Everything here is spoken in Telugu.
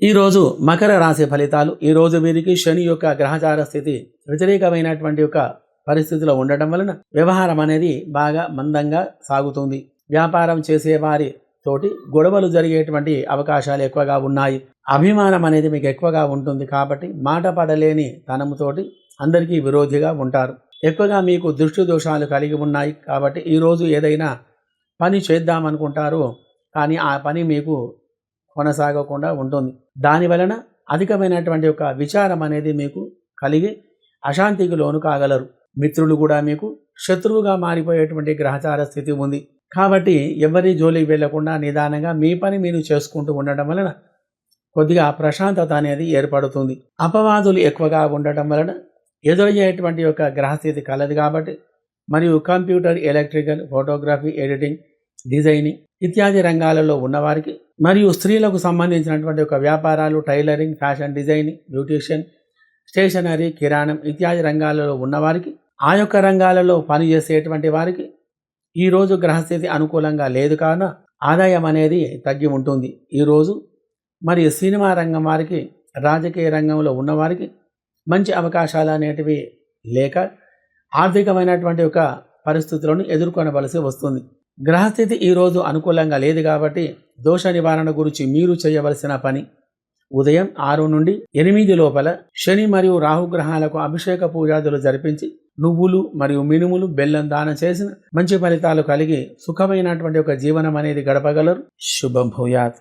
ఈరోజు మకర రాశి ఫలితాలు ఈరోజు వీరికి శని యొక్క గ్రహచార స్థితి వ్యతిరేకమైనటువంటి యొక్క పరిస్థితిలో ఉండటం వలన వ్యవహారం అనేది బాగా మందంగా సాగుతుంది. వ్యాపారం చేసేవారి తోటి గొడవలు జరిగేటువంటి అవకాశాలు ఎక్కువగా ఉన్నాయి. అభిమానం అనేది మీకు ఎక్కువగా ఉంటుంది కాబట్టి మాట పడలేని తనముతోటి అందరికీ విరోధిగా ఉంటారు. ఎక్కువగా మీకు దృష్టి దోషాలు కలిగి ఉన్నాయి కాబట్టి ఈరోజు ఏదైనా పని చేద్దామనుకుంటారు. కానీ ఆ పని మీకు కొనసాగకుండా ఉంటుంది. దాని వలన అధికమైనటువంటి ఒక విచారం అనేది మీకు కలిగి అశాంతికి లోను కాగలరు. మిత్రులు కూడా మీకు శత్రువుగా మారిపోయేటువంటి గ్రహచార స్థితి ఉంది. కాబట్టి ఎవరి జోలికి వెళ్ళకుండా నిదానంగా మీ పని మీరు చేసుకుంటూ ఉండటం వలన కొద్దిగా ప్రశాంతత అనేది ఏర్పడుతుంది. అపవాదులు ఎక్కువగా ఉండటం వలన ఎదురయ్యేటువంటి యొక్క గ్రహస్థితి కలదు కాబట్టి మరియు computer electrical photography editing designing ఇత్యాది రంగాలలో ఉన్నవారికి మరియు స్త్రీలకు సంబంధించినటువంటి ఒక వ్యాపారాలు tailoring fashion designing beautician stationery కిరాణం ఇత్యాది రంగాలలో ఉన్నవారికి ఆ యొక్క రంగాలలో పనిచేసేటువంటి వారికి ఈరోజు గ్రహస్థితి అనుకూలంగా లేదు కావున ఆదాయం అనేది తగ్గి ఉంటుంది. ఈరోజు మరి సినిమా రంగం వారికి రాజకీయ రంగంలో ఉన్నవారికి మంచి అవకాశాలు అనేటివి లేక ఆర్థికమైనటువంటి ఒక పరిస్థితులను ఎదుర్కొనవలసి వస్తుంది. గ్రహస్థితి ఈరోజు అనుకూలంగా లేదు కాబట్టి దోష నివారణ గురించి మీరు చేయవలసిన పని ఉదయం ఆరు నుండి ఎనిమిది లోపల శని మరియు రాహుగ్రహాలకు అభిషేక పూజాదులు జరిపించి నువ్వులు మరియు మినుములు బెల్లం దానం చేసిన మంచి ఫలితాలు కలిగి సుఖమైనటువంటి ఒక జీవనం అనేది గడపగలరు. శుభం భూయాత్.